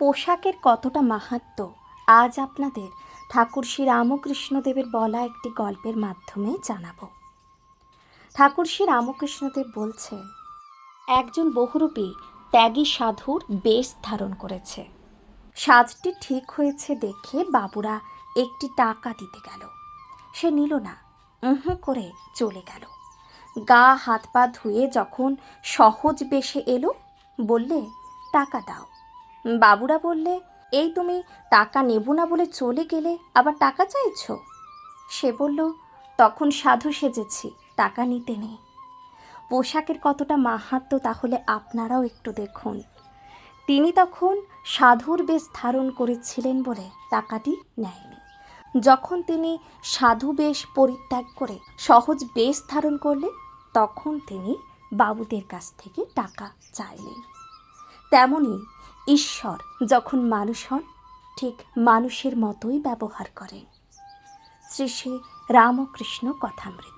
পোশাকের কতটা মাহাত্ম্য, আজ আপনাদের ঠাকুর শ্রী রামকৃষ্ণদেবের বলা একটি গল্পের মাধ্যমে জানাব। ঠাকুর শ্রী রামকৃষ্ণদেব বলছেন, একজন বহুরূপী ত্যাগী সাধুর বেশ ধারণ করেছে। সাজটি ঠিক হয়েছে দেখে বাবুরা একটি টাকা দিতে গেল। সে নিল না, উহু করে চলে গেল। গা হাত পা ধুয়ে যখন সহজ বেশে এলো, বললে, টাকা দাও। বাবুরা বললে, এই তুমি টাকা নেব না বলে চলে গেলে আবার টাকা চাইছ? সে বলল, তখন সাধু সেজেছি, টাকা নিতে নেই। পোশাকের কতটা মাহাত্ম্য তাহলে আপনারাও একটু দেখুন। তিনি তখন সাধুর বেশ ধারণ করেছিলেন বলে টাকাটি নেয়নি। যখন তিনি সাধু বেশ পরিত্যাগ করে সহজ বেশ ধারণ করলেন, তখন তিনি বাবুদের কাছ থেকে টাকা চাইলেন। তেমনি ঈশ্বর যখন মানুষ হন ঠিক মানুষের মতোই ব্যবহার করেন। শ্রী শ্রী রামকৃষ্ণ কথামৃত।